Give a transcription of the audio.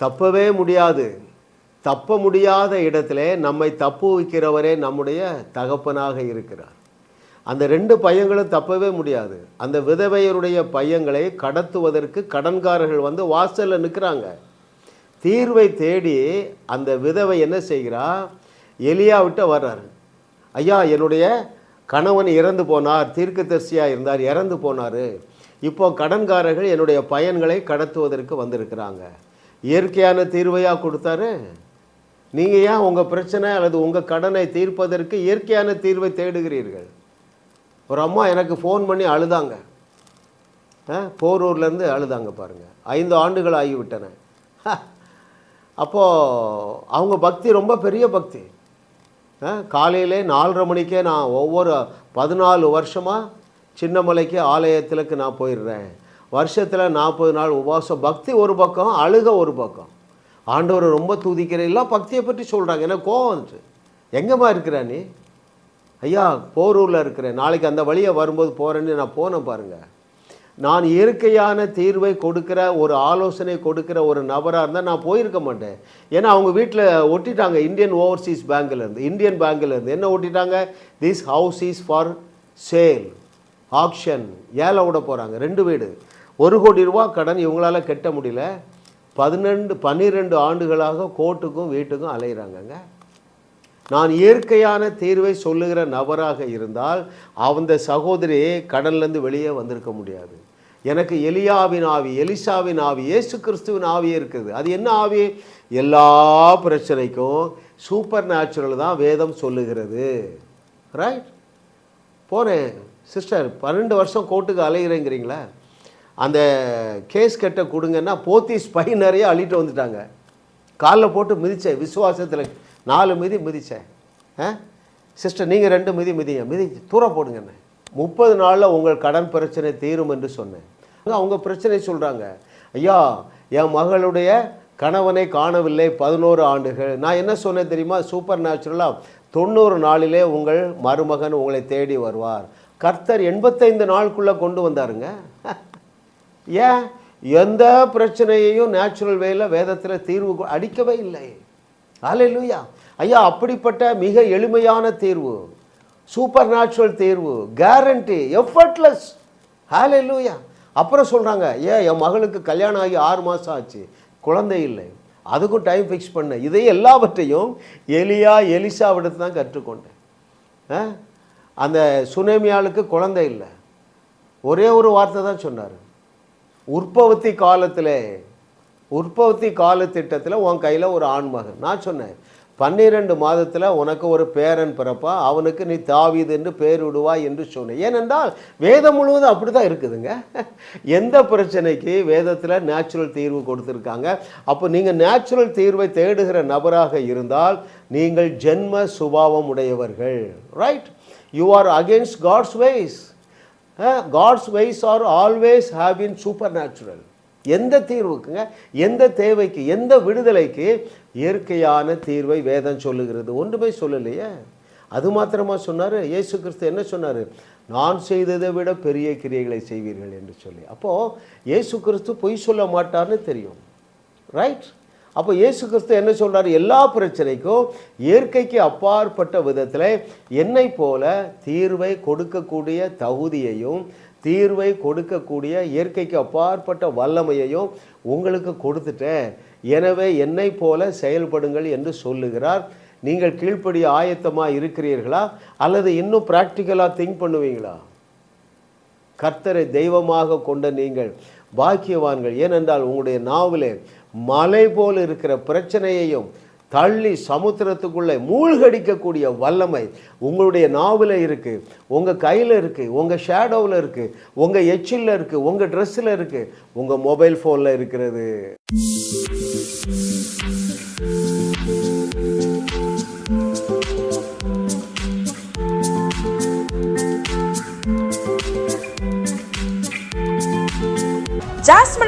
தப்பவே முடியாது. தப்ப முடியாத இடத்துல நம்மை தப்பு வைக்கிறவரே நம்முடைய தகப்பனாக இருக்கிறார். அந்த ரெண்டு பையங்களும் தப்பவே முடியாது. அந்த விதவையருடைய பையங்களை கடத்துவதற்கு கடன்காரர்கள் வந்து வாசலில் நிற்கிறாங்க தீர்வை தேடி அந்த விதவை என்ன செய்கிறா? எலியாவிட்ட வர்றாரு. ஐயா என்னுடைய கணவன் இறந்து போனார் தீர்க்கதரிசியாக இருந்தார் இறந்து போனார். இப்போ கடன்காரர்கள் என்னுடைய பயன்களை கடத்துவதற்கு வந்திருக்கிறாங்க. இயற்கையான தீர்வையாக கொடுத்தாரு? நீங்கள் ஏன் உங்கள் பிரச்சனை அல்லது உங்கள் கடனை தீர்ப்பதற்கு இயற்கையான தீர்வை தேடுகிறீர்கள்? ஒரு அம்மா எனக்கு ஃபோன் பண்ணி அழுதாங்க. ஆ, போரூர்லேருந்து அழுதாங்க பாருங்கள் ஐந்து ஆண்டுகள் ஆகிவிட்டன. அப்போது அவங்க பக்தி ரொம்ப பெரிய பக்தி. ஆ, காலையிலே நாலரை மணிக்கே நான் ஒவ்வொரு பதினாலு வருஷமாக சின்னமலைக்கு ஆலயத்திலுக்கு நான் போயிடுறேன். வருஷத்தில் நாற்பது நாள் உபவாசம். பக்தி ஒரு பக்கம் அழுக ஒரு பக்கம். ஆண்டவரை ரொம்ப துதிக்கிறேன் பக்தியை பற்றி சொல்கிறாங்க எனக்கு கோவம் வந்துச்சு? எங்கேம்மா இருக்கிற நீ? ஐயா போரூரில் இருக்கிறேன். நாளைக்கு அந்த வழியை வரும்போது போகிறேன்னு நான் போனேன் பாருங்கள் நான் இயற்கையான தீர்வை கொடுக்குற ஒரு ஆலோசனை கொடுக்குற ஒரு நபராக இருந்தால் நான் போயிருக்க மாட்டேன். ஏன்னா அவங்க வீட்டில் ஒட்டிட்டாங்க. இந்தியன் ஓவர்சீஸ் பேங்க்லேருந்து இந்தியன் பேங்க்லேருந்து என்ன ஒட்டிட்டாங்க? This house is for sale auction ஏழை விட போகிறாங்க ரெண்டு வீடு. ஒரு கோடி ரூபா கடன் இவங்களால் கட்ட முடியல. பதினெண்டு பன்னிரெண்டு ஆண்டுகளாக கோர்ட்டுக்கும் வீட்டுக்கும் அலையிறாங்கங்க. நான் இயற்கையான தீர்வை சொல்லுகிற நபராக இருந்தால் அந்த சகோதரி கடன்லேருந்து வெளியே வந்திருக்க முடியாது. எனக்கு எலியாவின் ஆவி எலிசாவின் ஆவி இயேசு கிறிஸ்துவின் ஆவி இருக்குது. அது என்ன ஆவி? எல்லா பிரச்சனைக்கும் சூப்பர் நேச்சுரல் தான் வேதம் சொல்லுகிறது. ரைட் போகிறேன் சிஸ்டர் பன்னெண்டு வருஷம் கோர்ட்டுக்கு அலைகிறேங்கிறீங்களா அந்த கேஸ் கட்ட கொடுங்கன்னா போத்தி ஸ்பை நிறைய அள்ளிட்டு வந்துட்டாங்க. காலில் போட்டு மிதித்தேன் விசுவாசத்தில் நாலு மிதி மிதித்தேன் ஆ? சிஸ்டர் நீங்கள் ரெண்டு மிதி மிதிங்க. மிதி தூர போடுங்கண்ணே முப்பது நாளில் உங்கள் கடன் பிரச்சனை தீரும் என்று சொன்னேன். அவங்க பிரச்சனை சொல்கிறாங்க ஐயா என் மகளுடைய கணவனை காணவில்லை பதினோரு ஆண்டுகள். நான் என்ன சொன்னேன் தெரியுமா? சூப்பர் நேச்சுரலாக தொண்ணூறு நாளிலே உங்கள் மருமகன் உங்களை தேடி வருவார். கர்த்தர் எண்பத்தைந்து நாளுக்குள்ளே கொண்டு வந்தாருங்க. ஏன்? எந்த பிரச்சனையையும் நேச்சுரல் வேல வேதத்தில் தீர்வு அடிக்கவே இல்லை. ஹalleluya. ஐயா அப்படிப்பட்ட மிக எளிமையான தீர்வு சூப்பர் நேச்சுரல் தீர்வு கேரண்டி எஃபர்ட்லெஸ் ஹalleluya. அப்புறம் சொல்கிறாங்க ஏன் என் மகளுக்கு கல்யாணம் ஆகி ஆறு மாதம் ஆச்சு? குழந்தை இல்லை. அதுக்கும் டைம் ஃபிக்ஸ் பண்ணேன் இதை எல்லாவற்றையும் எலியா எலிசாவிடத்து தான் கற்றுக்கொண்டேன். ஆ? அந்த சுனேமியாளுக்கு குழந்தை இல்லை. ஒரே ஒரு வார்த்தை தான் சொன்னார். உற்பத்தி காலத்தில் உற்பத்தி காலத்திட்டத்தில் உன் கையில் ஒரு ஆண்மகன் நான் சொன்னேன் பன்னிரெண்டு மாதத்தில் உனக்கு ஒரு பேரன் பிறப்பா அவனுக்கு நீ தாவீது என்று பேர் விடுவாய் என்று சொன்னேன். ஏனென்றால் வேதம் முழுவதும் அப்படி தான் இருக்குதுங்க. எந்த பிரச்சனைக்கு வேதத்தில் நேச்சுரல் தீர்வு கொடுத்துருக்காங்க. அப்போ நீங்கள் நேச்சுரல் தீர்வை தேடுகிற நபராக இருந்தால் நீங்கள் ஜென்ம சுபாவம் உடையவர்கள். Right you are against God's ways God's ways are always have in supernatural எந்த தீர்வுக்குங்க? எந்த தேவைக்கு? எந்த விடுதலைக்கு? இயற்கையான தீர்வை வேதம் சொல்லுகிறது. ஒன்றுமே சொல்லலையே. அது மாத்திரமா சொன்னார்? இயேசு கிறிஸ்து என்ன சொன்னார்? நான் செய்ததை விட பெரிய கிரியைகளை செய்வீர்கள் என்று சொல்லி. அப்போது இயேசு கிறிஸ்து பொய் சொல்ல மாட்டார்னு தெரியும். ரைட் அப்போ இயேசு கிறிஸ்து என்ன சொல்கிறார் எல்லா பிரச்சனைக்கும் இயற்கைக்கு அப்பாற்பட்ட விதத்தில் என்னை போல தீர்வை கொடுக்கக்கூடிய தகுதியையும் தீர்வை கொடுக்கக்கூடிய இயற்கைக்கு அப்பாற்பட்ட வல்லமையையும் உங்களுக்கு கொடுத்துட்டேன். எனவே என்னை போல செயல்படுங்கள் என்று சொல்லுகிறார். நீங்கள் கீழ்ப்படி ஆயத்தமாக இருக்கிறீர்களா? அல்லது இன்னும் ப்ராக்டிக்கலாக திங்க் பண்ணுவீங்களா? கர்த்தரை தெய்வமாக கொண்ட நீங்கள் பாக்கியவான்கள். ஏனென்றால் உங்களுடைய நாவிலே மலை போல் இருக்கிற பிரச்சனையையும் தள்ளி சமுத்திரத்துக்குள்ளே மூழ்கடிக்கக்கூடிய வல்லமை உங்களுடைய நாவில் இருக்குது உங்கள் கையில் இருக்குது உங்கள் ஷேடோவில் இருக்குது உங்கள் எச்சில் இருக்குது உங்கள் ட்ரெஸ்ஸில் இருக்குது உங்கள் மொபைல் ஃபோனில் இருக்கிறது.